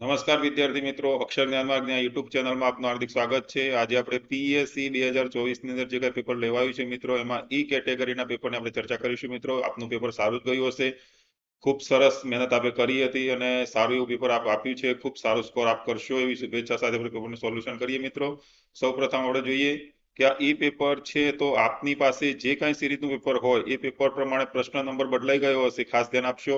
નમસ્કાર વિદ્યાર્થી મિત્રો, અક્ષર જ્ઞાન માર્ગની યુટ્યુબ ચેનલમાં આપનું હાર્દિક સ્વાગત છે. આજે આપણે પીએસસી બે હજાર ચોવીસની અંદર જે કઈ પેપર લેવાયું છે મિત્રો, એમાં ઈ કેટેગરીના પેપરની આપણે ચર્ચા કરીશું મિત્રો. આપનું પેપર સારું જ ગયું હશે. ખૂબ સરસ મહેનત આપણે કરી હતી અને સારું એવું પેપર આપ આપ્યું છે. ખૂબ સારો સ્કોર આપ કરશો એવી શુભેચ્છા સાથે આપણે પેપરનું સોલ્યુશન કરીએ મિત્રો. સૌપ્રથમ આપણે જોઈએ કે આ ઈ પેપર છે તો આપની પાસે જે કાંઈ સિરીઝનું પેપર હોય, એ પેપર પ્રમાણે પ્રશ્ન નંબર બદલાઈ ગયો હશે. ખાસ ધ્યાન આપશો.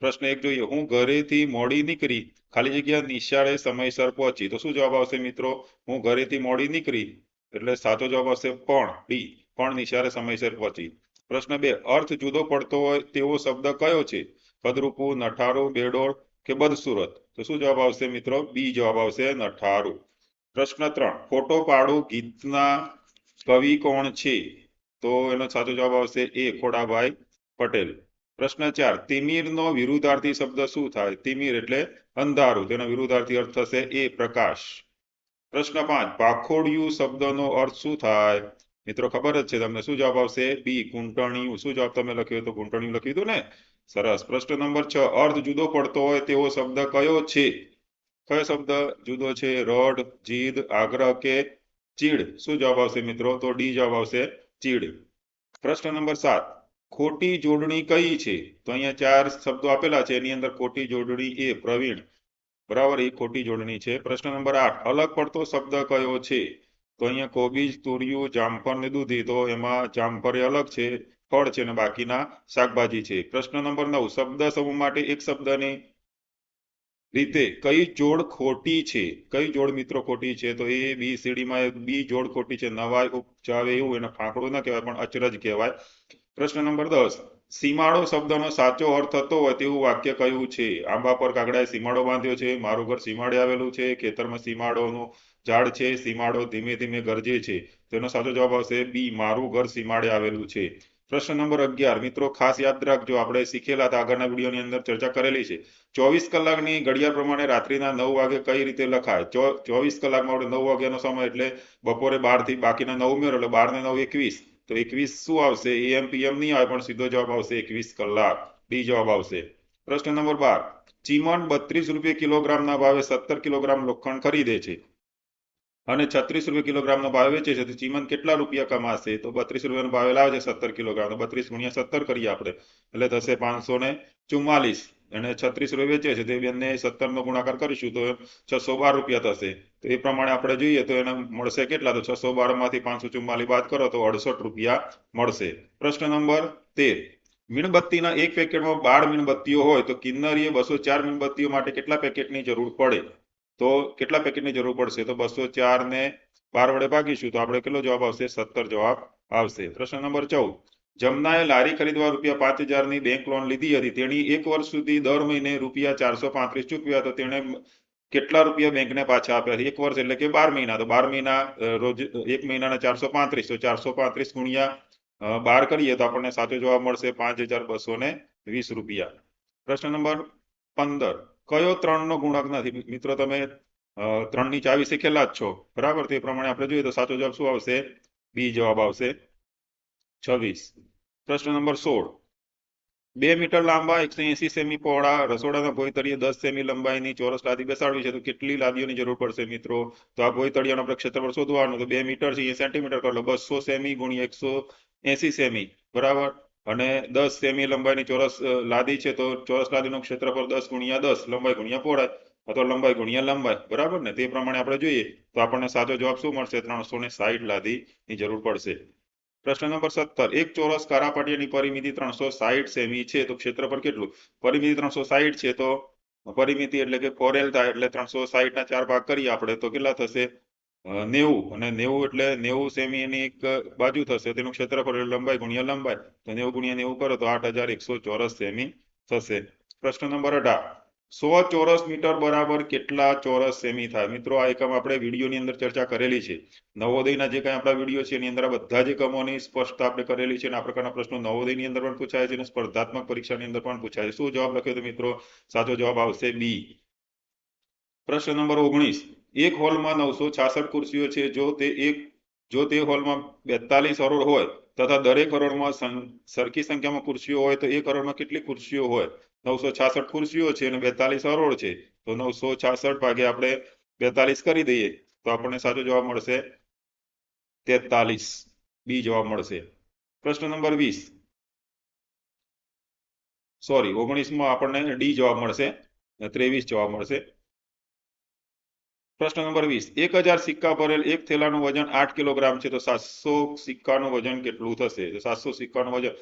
પ્રશ્ન એક જોઈએ, હું ઘરેથી મોડી નીકળી, ખાલી જગ્યા નિશાળે સમયસર પહોંચી. તો શું જવાબ આવશે મિત્રો? હું ઘરેથી મોડી નીકળી, એટલે સાચો જવાબ આવશે પણ, ડી, પણ નિશાળે સમયસર પહોંચી. પ્રશ્ન બે, અર્થ જુદો પડતો હોય તેવો શબ્દ કયો છે? કદરૂપુ નઠારું, બેડોળ કે બદસુરત? તો શું જવાબ આવશે મિત્રો? બી જવાબ આવશે નઠારું. પ્રશ્ન ત્રણ, ફોટો પાડું ગીતના કવિ કોણ છે? તો એનો સાચો જવાબ આવશે એ ખોડાભાઈ પટેલ. પ્રશ્ન ચાર, તિમિરનો વિરુદ્ધાર્થી શબ્દ શું થાય? તિમિર એટલે અંધારું, તેનો વિરુદ્ધાર્થી અર્થ થશે એ પ્રકાશ. પ્રશ્ન પાંચ, પાખોડિયું શબ્દનો અર્થ શું થાય? મિત્રો, ખબર જ છે, તમને શું જવાબ આવશે? બી, કુંટણિયું. શું જવાબ તમે લખ્યું તો કુંટણિયું લખી હતું ને? સરસ. પ્રશ્ન નંબર છ અર્થ જુદો પડતો હોય તેવો શબ્દ કયો છે? કયો શબ્દ જુદો છે? રડ, જીદ, આગ્રહ કે ચીડ? શું જવાબ આવશે મિત્રો? તો ડી જવાબ આવશે ચીડ. પ્રશ્ન નંબર સાત ખોટી જોડણી કઈ છે? તો અહીંયા ચાર શબ્દો આપેલા છે. એની અંદર ખોટી જોડણી એ પ્રવીણ. બરાબર, એ ખોટી જોડણી છે. પ્રશ્ન નંબર આઠ, અલગ પડતો શબ્દ કયો છે? તો અહીંયા કોબીજ, તુરિયું, જામફળ ને દૂધી. તો એમાં જામફળ અલગ છે, ફળ છે અને બાકીના શાકભાજી છે. પ્રશ્ન નંબર નવ, શબ્દ સમૂહ માટે એક શબ્દની રીતે કઈ જોડ ખોટી છે? કઈ જોડ મિત્રો ખોટી છે? તો એ બી સીડીમાં બી જોડ ખોટી છે. નવાય ઉપજાવે એવું એને ફાંકડું ના કહેવાય, પણ અચરજ કહેવાય. પ્રશ્ન નંબર દસ. સીમાડો શબ્દનો સાચો અર્થ થતો હોય તેવું વાક્ય કયું છે? આંબા પર કાગડાએ સીમાડો બાંધ્યો છે, મારું ઘર સીમાડે આવેલું છે, ખેતરમાં સીમાડોનું ઝાડ છે, સીમાડો ધીમે ધીમે ગરજે છે. તેનો સાચો જવાબ આવશે બી મારું ઘર સીમાડે આવેલું છે. પ્રશ્ન નંબર અગિયાર. મિત્રો, ખાસ યાદ રાખજો, આપણે શીખેલા હતા આગળના વિડીયોની અંદર ચર્ચા કરેલી છે. ચોવીસ કલાકની ઘડિયાળ પ્રમાણે રાત્રિના નવ વાગે કઈ રીતે લખાય? ચોવીસ કલાકમાં આપણે નવ વાગ્યાનો સમય એટલે બપોરે બારથી બાકીના નવ ઉમેરો એટલે બાર ને નવ એકવીસ. તો એકવીસ શું આવશે? એમ પીએમ નહીં આવે, પણ સીધો જવાબ આવશે એકવીસ કલાક. ડી જવાબ આવશે. પ્રશ્ન નંબર બાર. ચીમન બત્રીસ રૂપિયા કિલોગ્રામના ભાવે સત્તર કિલોગ્રામ લોખંડ ખરીદે છે. અને છત્રીસ રૂપિયા કિલોગ્રામનો ભાવ વેચે છે, તો ચીમન કેટલા રૂપિયા કમાશે? તો બત્રીસ રૂપિયાનો ભાવે લાવે છે સત્તર કિલોગ્રામ. બત્રીસ ગુણ્યા સત્તર કરીએ આપણે. એટલે થશે પાંચસો ને ચુમ્માલીસ. અને છત્રીસ રૂપિયા વેચે છે, તો બંને સત્તર નો ગુણાકાર કરીશું, તો છસો બાર રૂપિયા થશે. તો એ પ્રમાણે આપણે જોઈએ, તો એને મળશે કેટલા? તો છસો બારમાંથી પાંચસો ચુમ્માલી બાદ કરો, તો અડસઠ રૂપિયા મળશે. પ્રશ્ન નંબર તેર. મીણબત્તીના એક પેકેટમાં બાર મીણબત્તીઓ હોય, તો કિન્નરીએ બસો ચાર મીણબત્તીઓ માટે કેટલા પેકેટની જરૂર પડે? તો કેટલા પેકેટની જરૂર પડશે? તો બસો ચાર ને બાર વડે ભાગીશું, તો આપણે કેટલો જવાબ આવશે? સત્તર જવાબ આવશે. પ્રશ્ન નંબર ચૌદ. જમનાએ લારી ખરીદવા રૂપિયા પાંચ હજારની બેંક લોન લીધી હતી. તેણી એક વર્ષ સુધી દર મહિને રૂપિયા ચારસો પાંત્રીસ ચૂકવ્યા તો તેણે કેટલા રૂપિયા બેંકને પાછા આપ્યા એક વર્ષ એટલે કે બાર મહિના. તો બાર મહિના રોજ એક મહિનાના ચારસો પાંત્રીસ. તો ચારસો પાંત્રીસ ગુણ્યા બાર કરીએ તો આપણને સાચો જવાબ મળશે પાંચ હજાર બસો ને વીસ રૂપિયા. પ્રશ્ન નંબર પંદર. કયો ત્રણનો ગુણક નથી? મિત્રો તમે ત્રણની ચાવી શીખેલા જ છો. બરાબર? તે પ્રમાણે આપણે જોઈએ તો સાચો જવાબ શું આવશે? બી જવાબ આવશે છવ્વીસ. પ્રશ્ન નંબર સોળ. બે મીટર લાંબા, એકસો એસી સેમી પહોળા, રસોડાના ભોયતળીએ દસ સેમી લંબાઈની ચોરસ લાદી બેસાડવી છે. તો કેટલી લાદીઓની જરૂર પડશે મિત્રો? તો આ ભોયતળિયાનો આપણે ક્ષેત્રફળ શોધવાનું તો બે મીટર છે, એ સેન્ટીમીટર કરો બસો સેમી ગુણ્યા એકસો એસી સેમી. બરાબર? અને દસ સેમી લંબાઈની ચોરસ લાદી છે, તો ચોરસ લાદીનું ક્ષેત્રફળ દસ ગુણ્યા દસ, લંબાઈ ગુણ્યા પહોળાઈ, અથવા લંબાઈ ગુણ્યા લંબાઈ. બરાબર ને? તે પ્રમાણે આપણે જોઈએ. તો આપણને સાચો જવાબ શું મળશે? ત્રણસો ને સાઈઠ લાદીની જરૂર પડશે. પ્રશ્ન નંબર સત્તર. એક ચોરસ કારાપાટિયાની પરિમિતિ ત્રણસો સાહીઠ સેમી છે, તો ક્ષેત્રફળ કેટલું? પરિમિતિ ત્રણસો સાહીઠ છે, તો પરિમિતિ એટલે કે ફોર એલ થાય એટલે ત્રણસો સાહીઠ ના ચાર ભાગ કરીએ આપણે, તો કેટલા થશે? નેવું. અને નેવું એટલે નેવું સેમી એની એક બાજુ થશે, તેનું ક્ષેત્રફળ લંબાઈ ગુણ્યા લંબાઈ. તો નેવું ગુણ્યા નેવું કરો, તો આઠ હજાર એકસો ચોરસ સેમી થશે. પ્રશ્ન નંબર અઢાર. સો ચોરસ મીટર બરાબર કેટલા ચોરસ સેમી થાય? મિત્રો, આ એકમ આપણે વિડીયોની અંદર ચર્ચા કરેલી છે. નવોદયના જે કઈ આપણા વીડિયો છે, એની અંદર બધા જ એકમોની સ્પષ્ટતા આપણે કરેલી છે અને આ પ્રકારના પ્રશ્નો નવોદયની અંદર પણ પૂછાય છે અને સ્પર્ધાત્મક પરીક્ષાની અંદર પણ પૂછાય છે. શું જવાબ લખ્યો તો મિત્રો? સાચો જવાબ આવશે બી પ્રશ્ન નંબર ઓગણીસ. એક હોલમાં નવસો છાસઠ ખુરશીઓ છે. જો તે એક, જો તે હોલમાં બેતાલીસ અરોડ હોય તથા દરેક હરોળમાં સરખી સંખ્યામાં ખુરશીઓ હોય તો એક હરોળમાં કેટલી ખુરશીઓ હોય? નવસો છાસઠ ખુરશીઓ છે અને બેતાલીસ હરોળ છે. તો નવસો છાસઠ ભાગે આપણે બેતાલીસ કરી દઈએ તો આપણને સાચો જવાબ મળશે તેતાલીસ. બી જવાબ મળશે. પ્રશ્ન નંબર વીસ. સોરી, ઓગણીસમાં આપણને ડી જવાબ મળશે ત્રેવીસ જવાબ મળશે. પ્રશ્ન નંબર વીસ. એક હજાર સિક્કા ભરેલ એક થેલાનું વજન આઠ કિલોગ્રામ છે, તો સાતસો સિક્કાનું વજન કેટલું થશે? સાતસો સિક્કાનું વજન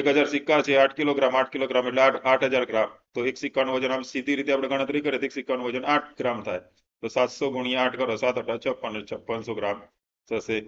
એક હજાર સિક્કા છે, આઠ કિલોગ્રામ આઠ કિલોગ્રામ એટલે આઠ આઠ હજાર ગ્રામ. તો એક સિક્કાનું વજન આમ સીધી રીતે આપણે ગણતરી કરીએ તો એક સિક્કાનું વજન આઠ ગ્રામ થાય. તો સાતસો ગુણ્યા આઠ કરો, સાત અઠા છપ્પન છપ્પનસો ગ્રામ થશે.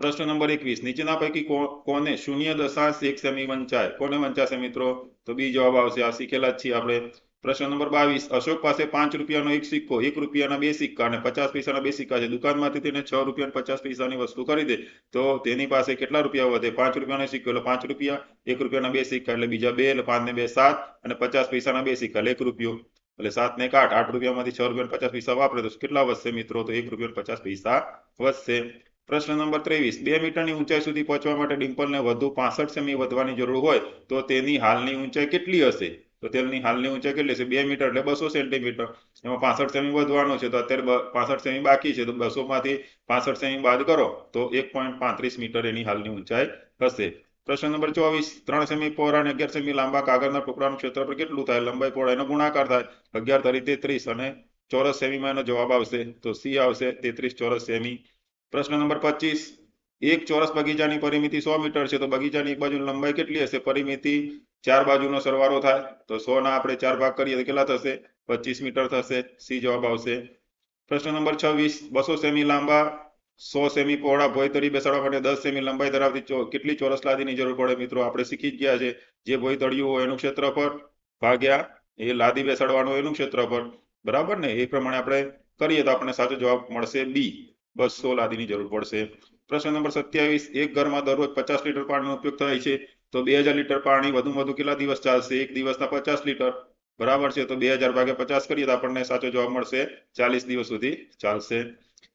પ્રશ્ન નંબર એકવીસ. નીચેના પૈકી કોને શૂન્ય દશાંશ એક સેમી વંચાય? કોને વંચાશે મિત્રો? તો બી જવાબ આવશે. આ શીખેલા જ છીએ આપણે. પ્રશ્ન નંબર બાવીસ, અશોક પાસે પાંચ રૂપિયાનો એક સિક્કો, એક રૂપિયાના બે સિક્કા અને પચાસ પૈસાના બે સિક્કા છે. દુકાનમાંથી તેને છ રૂપિયા પચાસ પૈસાની વસ્તુ ખરીદે તો તેની પાસે કેટલા રૂપિયા વધે? પાંચ રૂપિયાનો સિક્કો એટલે પાંચ રૂપિયા, એક રૂપિયાના બે સિક્કા એટલે બીજા બે એટલે પાંચ ને બે સાત અને પચાસ પૈસાના બે સિક્કા એટલે એક રૂપિયો. એટલે સાત ને આઠ આઠ રૂપિયામાંથી છ રૂપિયા પચાસ પૈસા વાપરે તો કેટલા વધશે મિત્રો? તો એક રૂપિયા પચાસ પૈસા વધશે. પ્રશ્ન નંબર ત્રેવીસ, બે મીટરની ઊંચાઈ સુધી પહોંચવા માટે ડિમ્પલને વધુ પાસઠ સેમી વધવાની જરૂર હોય તો તેની હાલની ઊંચાઈ કેટલી હશે? તો તેલની હાલની ઊંચાઈ કેટલી છે? બે મીટર એટલે બસો સેન્ટીમીટર. એમાં પાસઠ સેમી વધવાનો છે, તો અત્યારે પાસઠ સેમી બાકી છે, તો બસો માંથી પાસઠ સેમી બાદ કરો, તો એક પોઈન્ટ પાંત્રીસ મીટર એની હાલની ઊંચાઈ હશે પ્રશ્ન નંબર ચોવીસ, ત્રણ સેમી પહોળા અને અગિયાર સેમી લાંબા કાગળના ટુકડાનું ક્ષેત્રફળ કેટલું થાય? લંબાઈ પહોળાઈનો ગુણાકાર થાય. અગિયાર તરીકે ત્રીસ અને ચોરસ સેમીમાં એનો જવાબ આવશે, તો સી આવશે, તેત્રીસ ચોરસ સેમી. પ્રશ્ન નંબર પચીસ એક ચોરસ બગીચાની પરિમિતિ સો મીટર છે, તો બગીચાની એક બાજુની લંબાઈ કેટલી હશે? પરિમિતિ ચાર બાજુનો સરવાળો થાય, તો સો ના આપણે ચાર ભાગ કરીએ તો કેટલા થશે? પચીસ મીટર થશે, સી જવાબ આવશે. પ્રશ્ન નંબર છવ્વીસ, બસો સેમી લાંબા, સો સેમી પહોળા, ભોયતળી બેસાડવા માટે દસ સેમી લંબાઈ ધરાવતી કેટલી ચોરસ લાદીની જરૂર પડે મિત્રો? આપણે શીખી જ ગયા છે, જે ભોયતળિયું હોય એનું ક્ષેત્રફળ ભાગ્યા, એ લાદી બેસાડવાનું એનું ક્ષેત્રફળ. બરાબર ને? એ પ્રમાણે આપણે કરીએ તો આપણને સાચો જવાબ મળશે બી. બસો લાદીની જરૂર પડશે. પ્રશ્ન નંબર સત્યાવીસ, એક ઘરમાં દરરોજ પચાસ લીટર પાણીનો ઉપયોગ થાય છે, તો બે હજાર લીટર પાણી વધુ વધુ કેટલા દિવસ ચાલશે? એક દિવસના પચાસ લીટર. બરાબર છે, તો બે હજાર ભાગ્યા પચાસ કરીએ તો આપણને સાચો જવાબ મળશે, ચાલીસ દિવસ સુધી ચાલશે.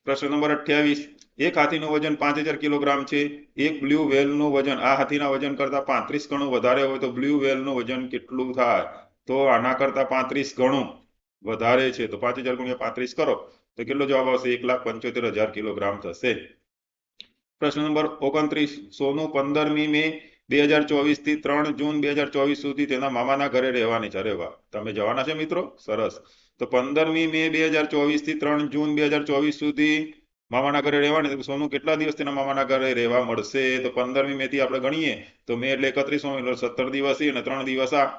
પ્રશ્ન નંબર અઠ્યાવીસ, એક હાથીનું વજન પાંચ હજાર કિલોગ્રામ છે, એક બ્લુ વેલનું વજન, આ હાથીના વજન કરતા પાંત્રીસ ગણું વધારે હોય તો બ્લુ વેલનું વજન કેટલું થાય? તો આના કરતા પાંત્રીસ ગણું વધારે છે, તો પાંચ હજાર ગુણ્યા પાંત્રીસ કરો, તો કેટલો જવાબ આવશે? એક લાખ પંચોતેર હજાર કિલોગ્રામ થશે. પ્રશ્ન નંબર ઓગણત્રીસ. સોનું પંદરમી મે બે હજાર ચોવીસથી ત્રણ જૂન બે હજાર ચોવીસ સુધી તેના મામાના ઘરે રહેવાની છે. અરે વાહ. તમે જવાના છે મિત્રો? સરસ. તો પંદરમી મે બે હજાર ચોવીસથી ત્રણ જૂન બે હજાર ચોવીસ સુધી મામાના ઘરે રહેવાની સોનું કેટલા દિવસ તેના મામાના ઘરે રહેવા મળશે? તો પંદરમી મે થી આપણે ગણીએ. તો મે એટલે એકત્રીસ સત્તર દિવસ અને ત્રણ દિવસ આ.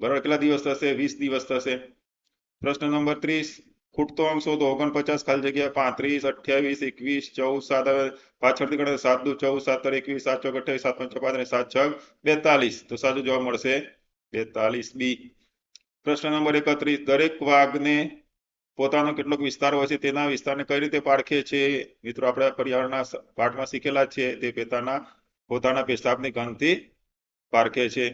બરાબર કેટલા દિવસ થશે? વીસ દિવસ થશે. પ્રશ્ન નંબર ત્રીસ. ખૂટતો અંક તો ઓગણપચાસ ખાલી જગ્યા પાંત્રીસ, અઠ્યાવીસ, એકવીસ, ચૌદ, સાત પાછળથી ગણે સાત દુ ચૌદ, સાત તર એકવીસ, સાત ચોક અઠ્યાવીસ, સાત પંચ પાંત્રીસ સાત છ, બેતાલીસ. તો સાચો જવાબ મળશે બેતાલીસ બી. પ્રશ્ન નંબર એકત્રીસ, દરેક વાઘને પોતાનો કેટલોક વિસ્તાર હોય છે, તેના વિસ્તારને કઈ રીતે પારખે છે? મિત્રો, આપણે પર્યાવરણના પાઠમાં શીખેલા છે, તે પોતાના પોતાના પેશાબની ગંધથી પારખે છે.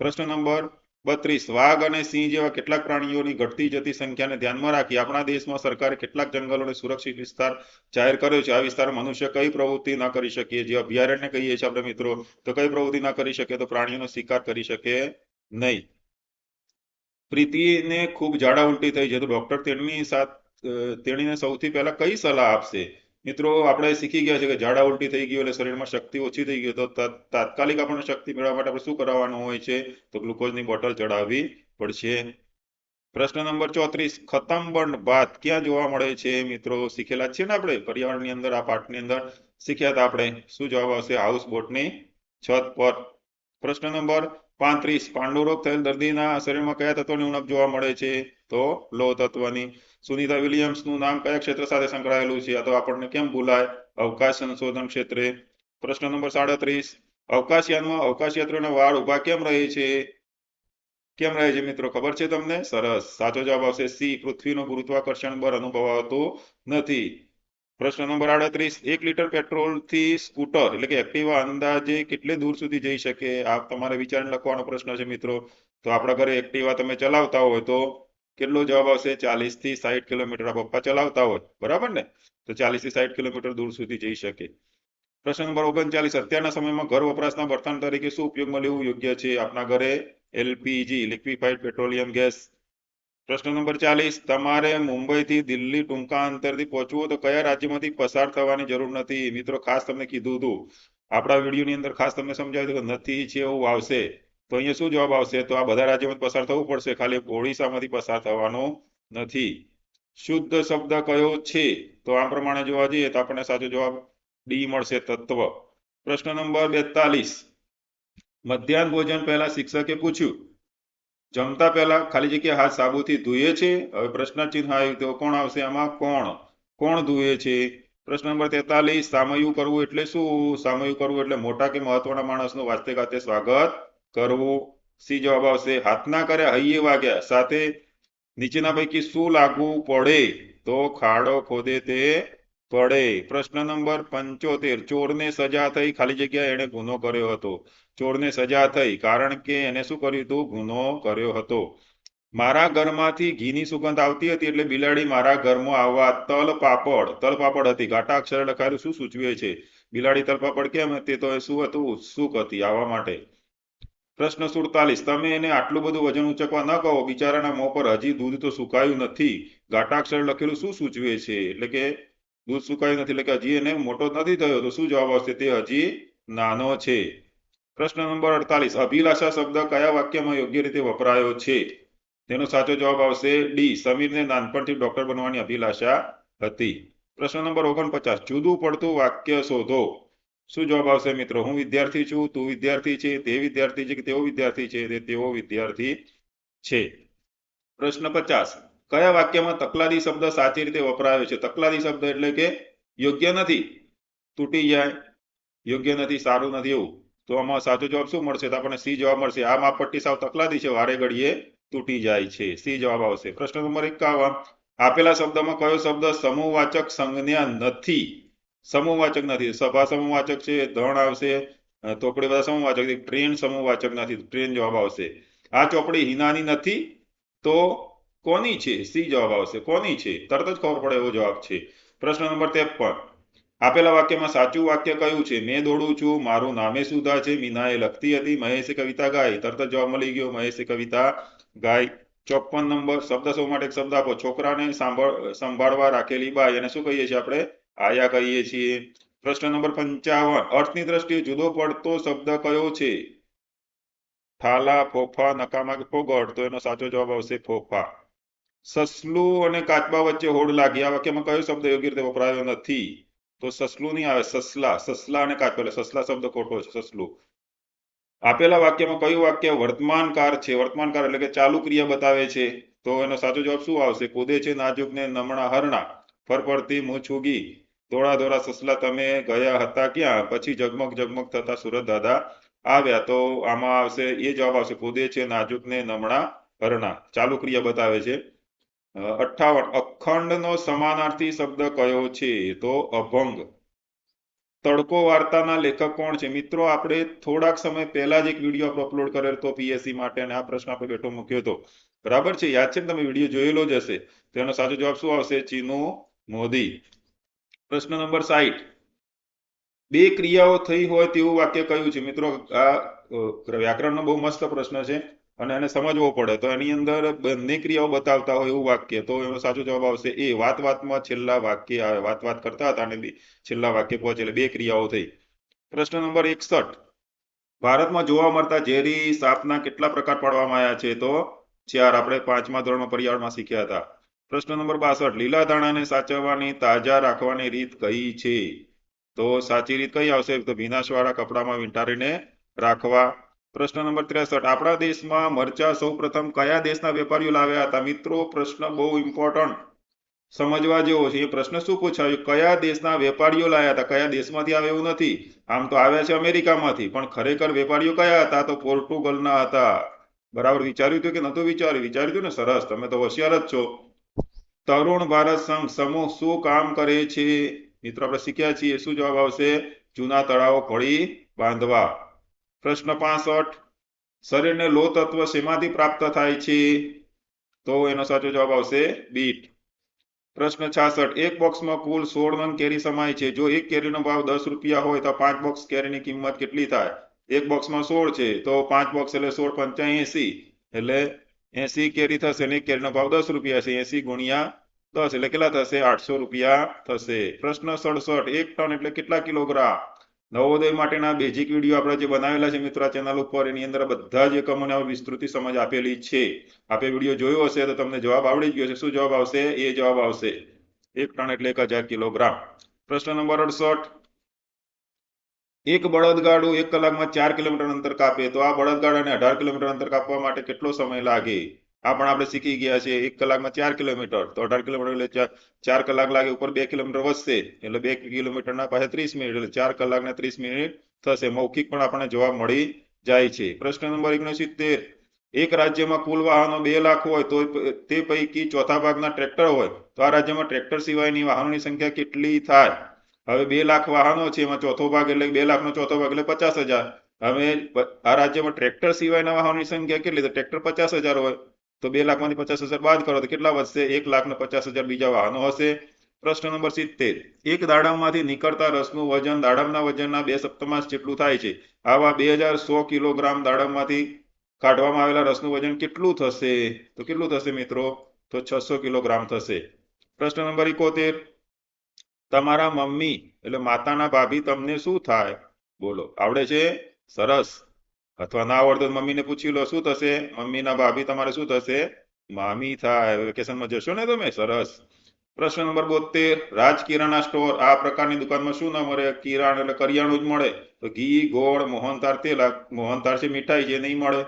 પ્રશ્ન નંબર બત્રીસ. વાઘ અને સિંહ જેવા કેટલાક પ્રાણીઓની ઘટતી જતી સંખ્યાને ધ્યાનમાં રાખી આપણા દેશમાં સરકારે કેટલાક જંગલોને સુરક્ષિત વિસ્તાર જાહેર કર્યો છે. આ વિસ્તાર મનુષ્ય કઈ પ્રવૃત્તિ ના કરી શકીએ? જે અભયારણ્ય કહીએ છીએ આપણે મિત્રો, તો કઈ પ્રવૃત્તિ ના કરી શકે તો પ્રાણીઓનો શિકાર કરી શકે નહીં. પ્રીતિને ખૂબ ઝાડા ઉલટી થઈ. છે તો ડોક્ટર તેની સાથે તેણીને સૌથી પહેલા કઈ સલાહ આપશે? મિત્રો, આપણે શીખી ગયા છે કે ઝાડા ઉલટી થઈ ગયું એટલે શરીરમાં શક્તિ ઓછી થઈ ગઈ. તો તાત્કાલિક આપણને શક્તિ મેળવવા માટે આપણે શું કરવાનું હોય છે? તો ગ્લુકોઝની બોટલ ચડાવવી પડશે. પ્રશ્ન નંબર ચોત્રીસ, ખતમ બંધ ભાત ક્યાં જોવા મળે છે? મિત્રો, શીખેલા છે ને આપણે? પર્યાવરણની અંદર, આ પાઠની અંદર શીખ્યા હતા આપણે. શું જવાબ આવશે? હાઉસ બોટની છત પર. પ્રશ્ન નંબર પાંત્રીસ પાંડુરોગ થયેલ દર્દીના શરીરમાં કયા તત્વની ઉણપ જોવા મળે છે? તો લોહ તત્વની. સુનિતા વિલિયમ્સનું નામ કયા ક્ષેત્ર સાથે સંકળાયેલું છે? અથવા આપણને કેમ ભૂલાય? અવકાશ સંશોધન ક્ષેત્રે. પ્રશ્ન નંબર સાડત્રીસ. અવકાશયાનમાં અવકાશયાત્રીઓના વાળ ઊભા કેમ રહે છે? કેમ રહે છે મિત્રો? ખબર છે તમને? સરસ. સાચો જવાબ આવશે સી. પૃથ્વીનું ગુરુત્વાકર્ષણ બળ અનુભવાતું નથી. પ્રશ્ન નંબર આડત્રીસ, એક લીટર પેટ્રોલથી સ્કૂટર એટલે કે એક્ટિવા અંદાજે કેટલે દૂર સુધી જઈ શકે? આ તમારે વિચારને લખવાનો પ્રશ્ન છે મિત્રો. તો આપણા ઘરે એક્ટિવા તમે ચલાવતા હોય તો કેટલો જવાબ આવશે? ચાલીસથી સાહીઠ કિલોમીટર. પપ્પા ચલાવતા હોય. બરાબર ને? તો ચાલીસથી સાહીઠ કિલોમીટર દૂર સુધી જઈ શકે. પ્રશ્ન નંબર ઓગણચાલીસ, અત્યારના સમયમાં ઘર વપરાશના બર્તન તરીકે શું ઉપયોગમાં લેવું યોગ્ય છે? આપણા ઘરે એલપીજી, લિક્વિફાઈડ પેટ્રોલિયમ ગેસ પ્રશ્ન નંબર ચાલીસ, તમારે મુંબઈથી દિલ્હી ટૂંકા અંતરથી પહોંચવું તો કયા રાજ્યમાંથી પસાર થવાની જરૂર નથી? મિત્રો, ખાસ તમને કીધું હતું. આપણા વિડીયોની અંદર ખાસ તમને સમજાવ્યું કે નથી છે એવું આવશે. તો અહીંયા શું જવાબ આવશે? તો આ બધા રાજ્યમાં પસાર થવું પડશે. ખાલી ઓડિશામાંથી પસાર થવાનું નથી. શુદ્ધ શબ્દ કયો છે? તો આ પ્રમાણે જોવા જઈએ તો આપણને સાચો જવાબ ડી મળશે તત્વ. પ્રશ્ન નંબર બેતાલીસ. મધ્યાહન ભોજન પહેલા શિક્ષકે પૂછ્યું. જમતા પહેલા ખાલી જગ્યા હાથ સાબુથી ધોઈએ છે. હવે પ્રશ્ન ચિહ્ન આવ્યું તો કોણ આવશે? આમાં કોણ? કોણ ધોઈએ છે? પ્રશ્ન નંબર તેતાલીસ, સામયું કરવું એટલે શું? સામયું કરવું એટલે મોટા કે મહત્વના માણસનું વાસ્તે ખાતે સ્વાગત કરવું. સી જવાબ આવશે હાથના કર્યા, હૈયે વાગ્યા. સાથે નીચેના પૈકી શું લાગવું પડે? તો ખાડો ખોદે તે પડે. પ્રશ્ન નંબર પંચોતેર. ચોરને સજા થઈ. ખાલી જગ્યા એને ગુનો કર્યો હતો. ચોરને સજા થઈ. કારણ કે એને શું કર્યું હતું? ગુનો કર્યો હતો. મારા ઘરમાંથી ઘીની સુગંધ આવતી હતી એટલે બિલાડી મારા ઘરમાં આવવા તલ પાપડ તલ પાપડ હતી. ઘાટા અક્ષરે લખાયેલું શું સૂચવે છે? બિલાડી તલ પાપડ કેમ તે તો શું હતું? ઉત્સુક હતી આવવા માટે. પ્રશ્ન સુડતાલીસ. તમે એને આટલું બધું વજન ઉચકવા ન કહો. બિચારાના મોં પર હજી દૂધ તો સુકાયું નથી. ઘાટાક્ષર લખેલું શું સૂચવે છે? એટલે કે દૂધ સુકાયું નથી? એટલે કે હજી એને મોટો નથી થયો. તો શું જવાબ આવશે? તે હજી નાનો છે. પ્રશ્ન નંબર અડતાલીસ. અભિલાષા શબ્દ કયા વાક્યમાં યોગ્ય રીતે વપરાયો છે? તેનો સાચો જવાબ આવશે ડી સમીરને નાનપણથી ડોક્ટર બનવાની અભિલાષા હતી. પ્રશ્ન નંબર ઓગણપચાસ. જુદું પડતું વાક્ય શોધો. શું જવાબ આવશે મિત્રો? હું વિદ્યાર્થી છું, તું વિદ્યાર્થી છે, તે વિદ્યાર્થી છે કે તેઓ વિદ્યાર્થી છે? તે તેઓ વિદ્યાર્થી છે. પ્રશ્ન પચાસ. કયા વાક્યમાં તકલાદી શબ્દ સાચી રીતે વપરાયો છે? તકલાદી શબ્દ એટલે કે યોગ્ય નથી, તૂટી જાય, યોગ્ય નથી, સારું નથી એવું. તો આમાં સાચો જવાબ શું મળશે? તો આપણને સી જવાબ મળશે. આ માપપટ્ટી સાવ તકલાદી છે. વારે ઘડીએ તૂટી જાય છે. સી જવાબ આવશે. પ્રશ્ન નંબર એકાવન. આપેલા શબ્દમાં કયો શબ્દ સમૂહવાચક સંજ્ઞા નથી? સમૂહવાચક નથી. સભા સમૂહવાચક છે, ધણ આવશે ચોપડી બધા સમૂહવાચક ટ્રેન સમૂહવાચક નથી. ટ્રેન જવાબ આવશે. આ ચોપડી હિનાની નથી, તો કોની છે? સી જવાબ આવશે. કોની છે? તરત જ ખબર પડે એવો જવાબ છે. પ્રશ્ન નંબર ત્રેપન. આપેલા વાક્યમાં સાચું વાક્ય કયું છે? મેં દોડું છું, મારું નામે સુધા છે, મીનાએ લખતી હતી, મહેશે કવિતા ગાય તરત જ જવાબ મળી ગયો, મહેશે કવિતા ગાય ચોપન નંબર, શબ્દ સૌ માટે શબ્દ આપો. છોકરાને સાંભળ, સંભાળવા રાખેલી બાઈ. એને શું કહીએ છીએ આપણે? આયા કહીએ છીએ. પ્રશ્ન નંબર પંચાવન. અર્થની દ્રષ્ટિએ જુદો પડતો શબ્દ કયો છે? ઠાલા ફોફા, નકામા કે ફોગટ? તો એનો સાચો જવાબ આવશે ફોફા. સસલું અને કાચબા વચ્ચે હોડ લાગી. આ વાક્યમાં કયો શબ્દ યોગ્ય રીતે વપરાયો નથી? તો સસલું નહીં આવે, સસલા. સસલા અને કાચબા, એટલે સસલા શબ્દ ખોટો છે, સસલું. આપેલા વાક્યમાં કયું વાક્ય વર્તમાનકાર છે? વર્તમાનકાર એટલે કે ચાલુ ક્રિયા બતાવે છે. તો એનો સાચો જવાબ શું આવશે? કૂદે છે નાજુક ને નમણા હરણા, ફરફરતી મૂછ ઉગી દોડા સસલા, તમે ગયા હતા ક્યાં? પછી જગમગ જગમગ થતા સુરત દાદા આવ્યા. તો આમાં આવશે, એ જવાબ આવશે, કૂદે છે નાજુક ને નમણા હરણા. ચાલુ ક્રિયા બતાવે છે. અઠાવન, અખંડનો સમાનાર્થી શબ્દ કયો છે? તો અભંગ. તડકો વાર્તાના લેખક કોણ છે? મિત્રો, આપણે થોડાક સમય પહેલા જ એક વીડિયો આપણે અપલોડ કરેલ હતો પીએસસી માટે અને આ પ્રશ્ન આપણે બેઠો મૂક્યો હતો. બરાબર છે? યાદ છે ને તમે? વીડિયો જોયેલો જ હશે. તેનો સાચો જવાબ શું આવશે? ચીનુ મોદી. પ્રશ્ન નંબર સાઈઠ બે ક્રિયાઓ થઈ હોય તેવું વાક્ય કયું છે? મિત્રો, આ વ્યાકરણનો બહુ મસ્ત પ્રશ્ન છે. અને એને સમજવો પડે. તો એની અંદર બંને ક્રિયાઓ બતાવતા હોય એવું વાક્ય. તો એનો સાચો જવાબ આવશે એ. વાત વાતમાં છેલ્લા વાક્ય આવે વાત વાત કરતા હતા અને છેલ્લા વાક્ય પહોંચે એટલે બે ક્રિયાઓ થઈ. પ્રશ્ન નંબર એકસઠ. ભારતમાં જોવા મળતા ઝેરી સાપના કેટલા પ્રકાર પાડવામાં આવ્યા છે? તો ચાર આપણે પાંચમા ધોરણમાં પર્યાવરણમાં શીખ્યા હતા. પ્રશ્ન નંબર બાસઠ. લીલા દાણાને સાચવવાની તાજા રાખવાની રીત કઈ છે? તો સાચી રીત કઈ આવશે? તો ભીનાશવાળા કપડામાં વીંટારીને રાખવા પ્રશ્ન નંબર ત્રેસઠ. આપણા દેશમાં મરચા સૌ પ્રથમ કયા દેશના વેપારીઓ લાવ્યા હતા? મિત્રો, પ્રશ્ન બહુ ઇમ્પોર્ટન્ટ સમજવા જેવો છે. એ પ્રશ્ન શું પૂછાયું? કયા દેશના વેપારીઓ લાવ્યા હતા? કયા દેશમાંથી આવે એવું નથી? આમ તો આવ્યા છે અમેરિકામાંથી. પણ ખરેખર વેપારીઓ કયા હતા? તો પોર્ટુગલના હતા. બરાબર? વિચાર્યું હતું કે નતું વિચાર્યું? વિચાર્યું ને? સરસ. તમે તો હોશિયાર જ છો. તરુણ ભારત સંઘ સમૂહ શું કામ કરે છે? મિત્રો, આપણે શીખ્યા છીએ. શું જવાબ આવશે? જૂના તળાવો ફળી બાંધવા. પ્રશ્ન પાસઠ, શરીરને લો તત્વ શેમાંથી પ્રાપ્ત થાય છે? તો એનો સાચો જવાબ આવશે બીટ. પ્રશ્ન છાસઠ, એક બોક્સમાં કુલ સોળ નંગ કેરી સમાય છે. જો એક કેરીનો ભાવ દસ રૂપિયા હોય તો પાંચ બોક્સ કેરીની કિંમત કેટલી થાય? એક બોક્સમાં સોળ છે, તો પાંચ બોક્સ એટલે સોળ પંચા એસી. એટલે એસી કેરી થશે અને એક કેરીનો ભાવ દસ રૂપિયા છે, એસી ગુણ્યા દસ. એટલે કેટલા થશે? આઠસો રૂપિયા થશે. પ્રશ્ન સડસઠ, એક ટન એટલે કેટલા કિલોગ્રામ? નવોદય માટેના બેઝિક વીડિયો આપણે જે બનાવેલા છે મિત્રો ચેનલ ઉપર એની અંદર બધા જ એકમોને વિસ્તૃતિ સમજ આપેલી છે. આપે વીડિયો જોયો હશે તો તમને જવાબ આવડી ગયો છે શું જવાબ આવશે? એ જવાબ આવશે. એક ટન એટલે એક હજાર કિલોગ્રામ. પ્રશ્ન નંબર અડસઠ. એક બળદગાડું એક કલાકમાં ચાર કિલોમીટર અંતર કાપે તો આ બળદગાડાને અઢાર કિલોમીટર અંતર કાપવા માટે કેટલો સમય લાગે? આ પણ આપણે શીખી ગયા છે એક કલાકમાં ચાર કિલોમીટર. તો અઢાર કિલોમીટર એટલે ચાર કલાક લાગે ઉપર બે કિલોમીટર વધશે. એટલે બે કિલોમીટરના પાસે ત્રીસ મિનિટ. એટલે ચાર કલાક ને ત્રીસ મિનિટ થશે. મૌખિક પણ આપણને જવાબ મળી જાય છે. પ્રશ્ન નંબર ઓગણસિત્તેર. એક રાજ્યમાં કુલ વાહનો બે લાખ હોય તો તે પૈકી ચોથા ભાગના ટ્રેક્ટર હોય. તો આ રાજ્યમાં ટ્રેક્ટર સિવાયની વાહનોની સંખ્યા કેટલી થાય? હવે બે લાખ વાહનો છે. એમાં ચોથો ભાગ એટલે બે લાખનો ચોથો ભાગ એટલે પચાસ હજાર. હવે આ રાજ્યમાં ટ્રેક્ટર સિવાયના વાહનોની સંખ્યા કેટલી? તો ટ્રેક્ટર પચાસ હજાર હોય. તો બે લાખમાંથી પચાસ હજાર બાદ કરો તો કેટલા વધશે? એક લાખ ને પચાસ હજાર બીજા વાહનો હશે. પ્રશ્ન નંબર સિત્તેર. એક દાડમમાંથી નીકળતા રસનું વજન દાડમના વજનના બે સપ્તમાંશ જેટલું થાય છે. આવા બે હજાર સો કિલોગ્રામ દાડમમાંથી કાઢવામાં આવેલા રસનું વજન કેટલું થશે? તો કેટલું થશે મિત્રો? તો છસો કિલોગ્રામ થશે. પ્રશ્ન નંબર ઇકોતેર તમારા મમ્મી એટલે માતાના ભાભી તમને શું થાય? બોલો. આવડે છે? સરસ. અથવા ના આવડતો મમ્મીને પૂછી લો, શું થશે? મમ્મીના ભાભી તમારે શું થશે? મામી થાય વેકેશનમાં જશો ને તમે? સરસ. પ્રશ્ન નંબર બોતેર રાજ કિરાણા સ્ટોર આ પ્રકારની દુકાનમાં શું ના મળે? કિરાણ એટલે કરિયાણું જ મળે. તો ઘી, ગોળ મોહનતાર તેલ મોહનતાર છે મીઠાઈ છે નહીં મળે.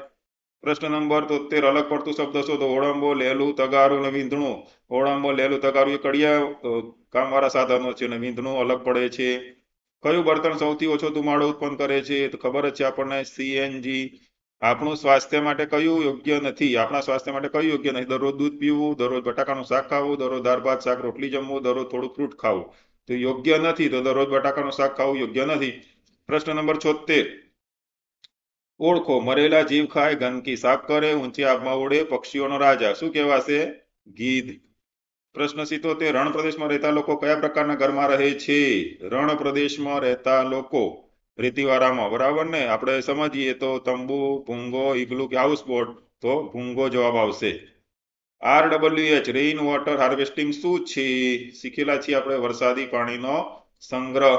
પ્રશ્ન નંબર તોતેર અલગ પડતું શબ્દ શોધો ઓળંબો, લેલું, તગારું ને વીંધણું. ઓળંબો, લેલું, તગારું એ કડિયા કામવાળા સાધનો છે અને વીંધણું અલગ પડે છે. કયું બળતણ સૌથી ઓછો ધુમાડો ઉત્પન્ન કરે છે તો ખબર જ છે આપણને. સીએનજી આપણું સ્વાસ્થ્ય માટે કયું યોગ્ય નથી? આપણા સ્વાસ્થ્ય માટે કયું યોગ્ય નથી? દરરોજ દૂધ પીવું, દરરોજ બટાકાનું શાક ખાવું, દરરોજ દાળ, ભાત, શાક, રોટલી જમવું, દરરોજ થોડું ફ્રૂટ ખાવું. તો યોગ્ય નથી, તો દરરોજ બટાકાનું શાક ખાવું યોગ્ય નથી. પ્રશ્ન નંબર છોતેર ઓળખો, મરેલા જીવ ખાય ગંદકી સાફ કરે, ઊંચી આબમાં ઉડે પક્ષીઓનો રાજા. શું કહેવાશે? ગીધ. પ્રશ્ન સિત્તોતેર રણ પ્રદેશમાં રહેતા લોકો કયા પ્રકારના ઘરમાં રહે છે? રણ પ્રદેશમાં રહેતા લોકો રેતીવાળામાં બરાબર ને? આપણે સમજીએ તો તંબુ, ભૂંગો ઇગ્લુ કે હાઉસ બોટ તો ભૂંગો જવાબ આવશે. R W rain water harvesting શું છે? શીખેલા છીએ આપણે વરસાદી પાણીનો સંગ્રહ.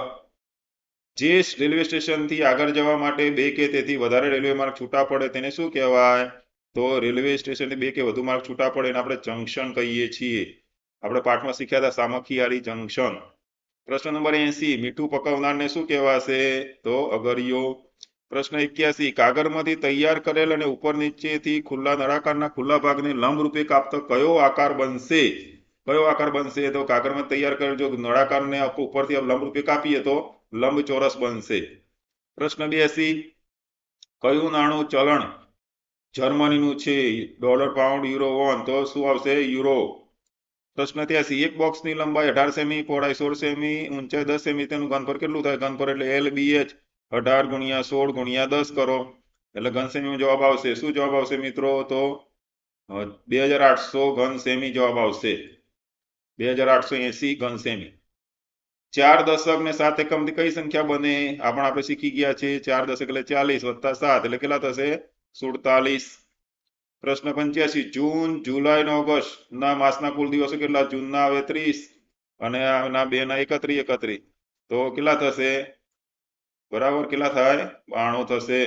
જે રેલવે સ્ટેશનથી આગળ જવા માટે બે કે તેથી વધારે રેલવે માર્ગ છૂટા પડે તેને શું કહેવાય? તો રેલવે સ્ટેશન બે કે વધુ માર્ગ છૂટા પડે એને આપણે જંકશન કહીએ છીએ. આપણે પાઠમાં શીખ્યા હતા સામખિયાળી જંકશન. પ્રશ્ન નંબર એસી, મીઠું પકવનારને શું કહેવાશે? તો અગરિયો. પ્રશ્ન એક્યાસી, કાગળમાંથી તૈયાર કરેલ અને ઉપર નીચેથી ખુલ્લા નળાકારના ખુલ્લા ભાગને લંબ કાપતો કયો આકાર બનશે? કયો આકાર બનશે? તો કાગળમાં તૈયાર કરેલ જો નળાકારને ઉપરથી લંબરૂપે લંબ રૂપે કાપીએ તો લંબ ચોરસ બનશે. પ્રશ્ન બ્યાસી કયું નાણું ચલણ જર્મનીનું છે? Dollar, pound, euro, won. તો શું આવશે? યુરો. પ્રશ્ન ત્યાસી એક બોક્સની લંબાઈ અઢાર સેમી, પહોળાઈ સોળ સેમી, ઊંચાઈ દસ સેમી, તેનું ઘનફળ કેટલું થાય? ઘનફળ એટલે એલ બી એચ અઢાર ગુણ્યા સોળ ગુણ્યા દસ કરો. એટલે ઘન સેમી જવાબ આવશે. શું જવાબ આવશે મિત્રો? તો બે હજાર આઠસો ઘન સેમી જવાબ આવશે. બે હજાર આઠસો એસી ઘન સેમી. ચાર દશક ને સાત એકમથી કઈ સંખ્યા બને? આ પણ આપણે શીખી ગયા છે. ચાર દશક એટલે ચાલીસ વત્તા સાત. એટલે કેટલા થશે? સુડતાલીસ. પ્રશ્ન પંચ્યાસી, જૂન, જુલાઈ અને ઓગસ્ટ. ના, માસના કુલ દિવસો કેટલા? જૂનના આવે ત્રીસ અને આના બે ના એકત્રીસ એકત્રીસ તો કેટલા થશે? બરાબર, કેટલા થાય? બાણું થશે.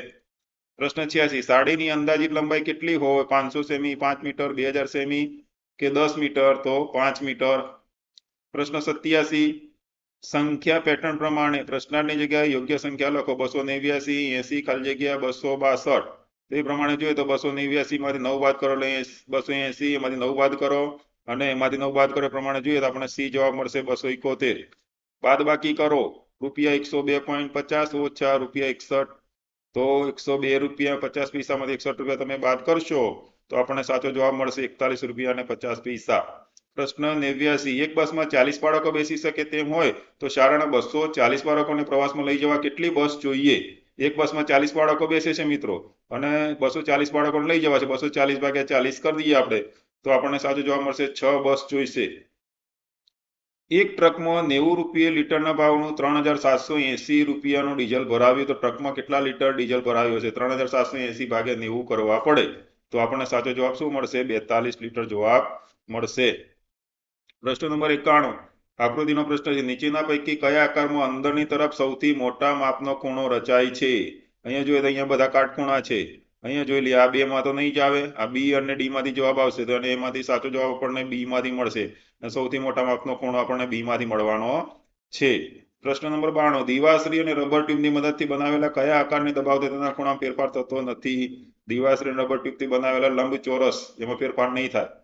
પ્રશ્ન છ્યાસી, સાડીની અંદાજિત લંબાઈ કેટલી હોય? પાંચસો સેમી, પાંચ મીટર, બે હજાર સેમી કે દસ મીટર? તો પાંચ મીટર. પ્રશ્ન સત્યાસી, સંખ્યા પેટર્ન પ્રમાણે પ્રશ્નાર્થની જગ્યાએ યોગ્ય સંખ્યા લખો. બસો નેવ્યાસી, એસી ખાલી જગ્યા બસો બાસઠ. તો એ પ્રમાણે જોઈએ તો બસો નેવ્યાસી માંથી નવ બાદ કરો એટલે બસો એસી, એમાંથી નવ બાદ કરો અને એમાંથી નવ બાદ કરો પ્રમાણે જોઈએ તો આપણે સી જવાબ મળશે બસો એકોતેર. બાદ બાકી કરો, રૂપિયા એકસો બે પોઈન્ટ પચાસ ઓછા રૂપિયા એકસઠ. તો એકસો બે રૂપિયા પચાસ પૈસામાંથી એકસઠ રૂપિયા તમે બાદ કરશો, તો આપણને સાચો જવાબ મળશે એકતાલીસ રૂપિયા અને પચાસ પૈસા. પ્રશ્ન નેવ્યાસી, એક બસમાં ચાલીસ બાળકો બેસી શકે તેમ હોય તો શાળાના બસો ચાલીસ બાળકોને પ્રવાસમાં લઈ જવા કેટલી બસ જોઈએ? એક બસમાં ચાલીસ બાળકો બેસે છે મિત્રો. અને બસો ચાલીસ બાળકોને લઈ જવા છે. બસો ચાલીસ ભાગ્યા ચાલીસ કરી દઈએ આપણે. તો આપણને સાચો જવાબ મળશે છ બસ જોઈશે. એક ટ્રકમાં નેવું રૂપિયે લીટરના ભાવનું ત્રણ હજાર સાતસો એસી રૂપિયાનું ડીઝલ ભરાવ્યું. તો ટ્રકમાં કેટલા લીટર ડીઝલ ભરાવ્યું હશે? ત્રણ હજાર સાતસો એસી ભાગ્યા નેવું કરવા પડે. તો આપણને સાચો જવાબ શું મળશે? બેતાલીસ લીટર જવાબ મળશે. પ્રશ્ન નંબર એકાણું. આકૃતિનો પ્રશ્ન છે, નીચેના પૈકી કયા આકારમાં અંદરની તરફ સૌથી મોટા માપનો ખૂણો રચાય છે? અહીંયા જોઈએ તો અહીંયા બધા કાટખૂણા છે. અહીંયા જોઈ લઈએ, આ બે માં તો નહીં જ આવે. આ બી અને ડી માંથી જવાબ આવશે, તો અને એમાંથી સાચો જવાબ આપણને બી માંથી મળશે. અને સૌથી મોટા માપનો ખૂણો આપણને બી માંથી મળવાનો છે. પ્રશ્ન નંબર બાણું, દિવાશ્રી અને રબર ટ્યુબની મદદથી બનાવેલા કયા આકારને દબાવતા તેના ખૂણામાં ફેરફાર થતો નથી? દિવાશ્રી રબર ટ્યુબથી બનાવેલા લંબ ચોરસ એમાં ફેરફાર નહીં થાય.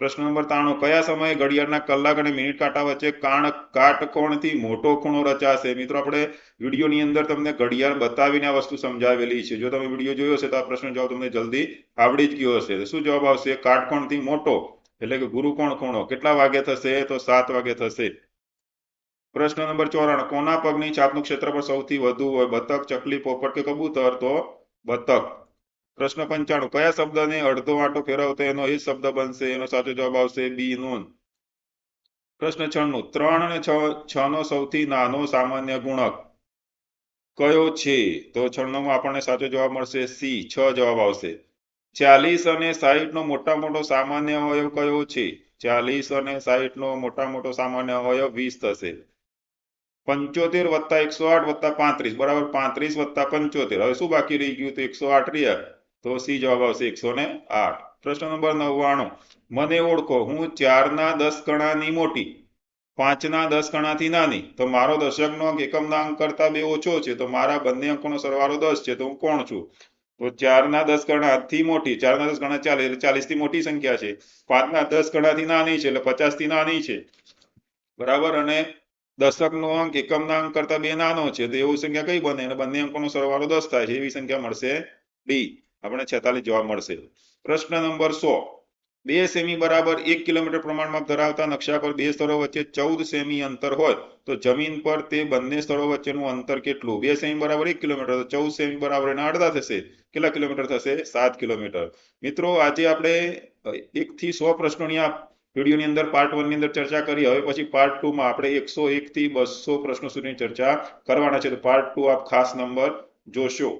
પ્રશ્ન નંબર ત્રાણું, કયા સમયે ઘડિયાળના કલાક અને મિનિટ કાંટા વચ્ચે કાણ કાટકોણથી મોટો ખૂણો રચાશે? મિત્રો, આપણે વિડીયોની અંદર તમને ઘડિયાળ બતાવીને આ વસ્તુ સમજાવેલી છે. જો તમે વીડિયો જોયો હશે તો આ પ્રશ્ન જવાબ તમને જલ્દી આવડી જ ગયો હશે. શું જવાબ આવશે? કાટકોણથી મોટો, એટલે કે ગુરુકોણ ખૂણો. કેટલા વાગે થશે? તો સાત વાગે થશે. પ્રશ્ન નંબર ચોરાણું, કોના પગની છાપનું ક્ષેત્રફળ સૌથી વધુ હોય? બતક, ચકલી, પોપટ કે કબૂતર? તો બતક. પ્રશ્ન પંચાણું કયા શબ્દને અડધો આંટો ફેરવતો એનો એ શબ્દ બનશે, એનો સાચો જવાબ આવશે બી નોન પ્રશ્ન છન્નું, ત્રણ અને છ છ નો સૌથી નાનો સામાન્ય ગુણક કયો છે? તો છન્નુંમાં આપણને સાચો જવાબ મળશે સી છ જવાબ આવશે. ચાલીસ અને સાહીઠ નો મોટા મોટો સામાન્ય અવયવ કયો છે? ચાલીસ અને સાહીઠ નો મોટા મોટો સામાન્ય અવયવ વીસ થશે. પંચોતેર વત્તા એકસો આઠ વત્તા પાંત્રીસ, બરાબર પાંત્રીસ વત્તા પંચોતેર. હવે શું બાકી રહી ગયું? તો એકસો આઠ રહ્યા તો સી જવાબ આવશે એકસો ને આઠ. પ્રશ્ન નંબર નવ્વાણું. મને ઓળખો, હું ચારના દસ ગણાની મોટી, પાંચના દસ ગણાથી નાની. તો મારો દશકનો અંક એકમના અંક કરતા બે ઓછો છે, તો મારા બંને અંકોનો સરવાળો દસ છે, તો હું કોણ છું? તો ચારના દસ ગણાથી મોટી, ચારના દસ ગણા ચાલીસ એટલે ચાલીસથી મોટી સંખ્યા છે. પાંચના દસ ગણાથી નાની છે, એટલે પચાસથી નાની છે. બરાબર? અને દશકનો અંક એકમના અંક કરતા બે નાનો છે, તો એવું સંખ્યા કઈ બને? અને બંને અંકોનો સરવાળો દસ થાય છે, એવી સંખ્યા મળશે ડી. આપણે છેતાલીસ જવાબ મળશે. પ્રશ્ન નંબર સો. બે સેમી બરાબર એક કિલોમીટર પ્રમાણમાં ધરાવતા નકશા પર બે સ્થળો વચ્ચે ચૌદ સેમી અંતર હોય, તો જમીન પર તે બંને સ્થળો વચ્ચેનું અંતર કેટલું? બે સેમી બરાબર એક કિલોમીટર ચૌદ સેમી બરાબર એના અડધા થશે. કેટલા કિલોમીટર થશે? સાત કિલોમીટર. મિત્રો, આજે આપણે એક થી સો પ્રશ્નોની આ વિડીયોની અંદર પાર્ટ વનની અંદર ચર્ચા કરી. હવે પછી પાર્ટ ટુ માં આપણે એકસો એક થી બસો પ્રશ્નો સુધીની ચર્ચા કરવાના છે. તો પાર્ટ ટુ આપ ખાસ નંબર જોશો.